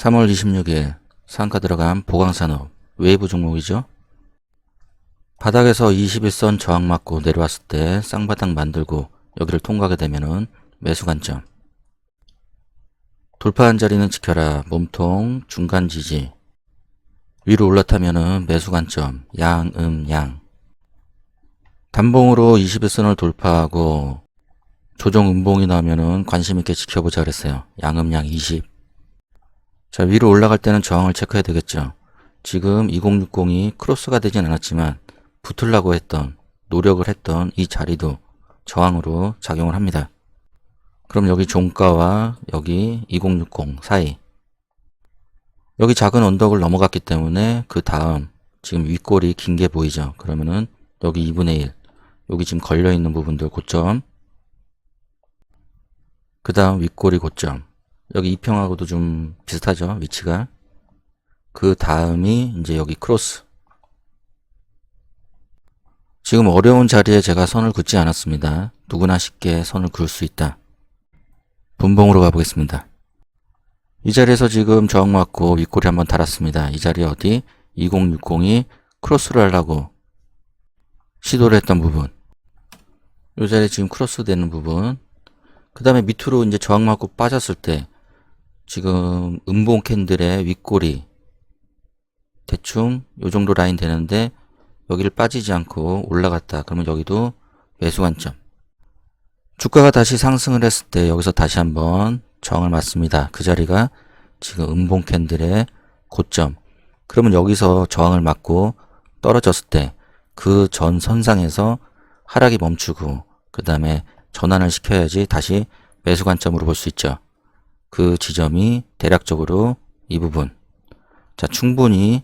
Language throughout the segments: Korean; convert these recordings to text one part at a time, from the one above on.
3월 26일 상가 들어간 보강산업 외부 종목이죠. 바닥에서 21선 저항 맞고 내려왔을 때 쌍바닥 만들고 여기를 통과하게 되면은 매수 관점. 돌파한 자리는 지켜라. 몸통 중간 지지. 위로 올라타면은 매수 관점. 양, 음, 양. 단봉으로 21선을 돌파하고 조정 음봉이 나오면은 관심 있게 지켜보자 그랬어요. 양음양 20. 자, 위로 올라갈 때는 저항을 체크해야 되겠죠. 지금 2060이 크로스가 되진 않았지만 붙으려고 했던 노력을 했던 이 자리도 저항으로 작용을 합니다. 그럼 여기 종가와 여기 2060 사이 여기 작은 언덕을 넘어갔기 때문에 그 다음 지금 윗골이 긴 게 보이죠. 그러면은 여기 2분의 1 여기 지금 걸려 있는 부분들 고점 그 다음 윗골이 고점 여기 이평하고도 좀 비슷하죠 위치가. 그 다음이 이제 여기 크로스. 지금 어려운 자리에 제가 선을 긋지 않았습니다. 누구나 쉽게 선을 그을 수 있다. 분봉으로 가보겠습니다. 이 자리에서 지금 저항 맞고 윗골이 한번 달았습니다. 이 자리 어디? 2060이 크로스를 하려고 시도를 했던 부분. 이 자리에 지금 크로스 되는 부분. 그 다음에 밑으로 이제 저항 맞고 빠졌을 때 지금 음봉 캔들의 윗골이 대충 요 정도 라인 되는데 여기를 빠지지 않고 올라갔다. 그러면 여기도 매수 관점. 주가가 다시 상승을 했을 때 여기서 다시 한번 저항을 맞습니다. 그 자리가 지금 음봉 캔들의 고점. 그러면 여기서 저항을 맞고 떨어졌을 때 그 전 선상에서 하락이 멈추고 그 다음에 전환을 시켜야지 다시 매수 관점으로 볼 수 있죠. 그 지점이 대략적으로 이 부분. 자, 충분히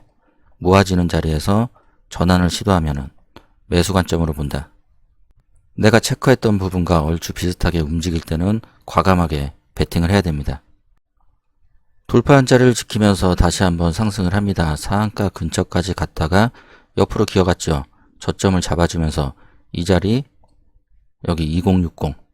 모아지는 자리에서 전환을 시도하면은 매수 관점으로 본다. 내가 체크했던 부분과 얼추 비슷하게 움직일 때는 과감하게 베팅을 해야 됩니다. 돌파한 자리를 지키면서 다시 한번 상승을 합니다. 상한가 근처까지 갔다가 옆으로 기어갔죠. 저점을 잡아주면서 이 자리 여기 2060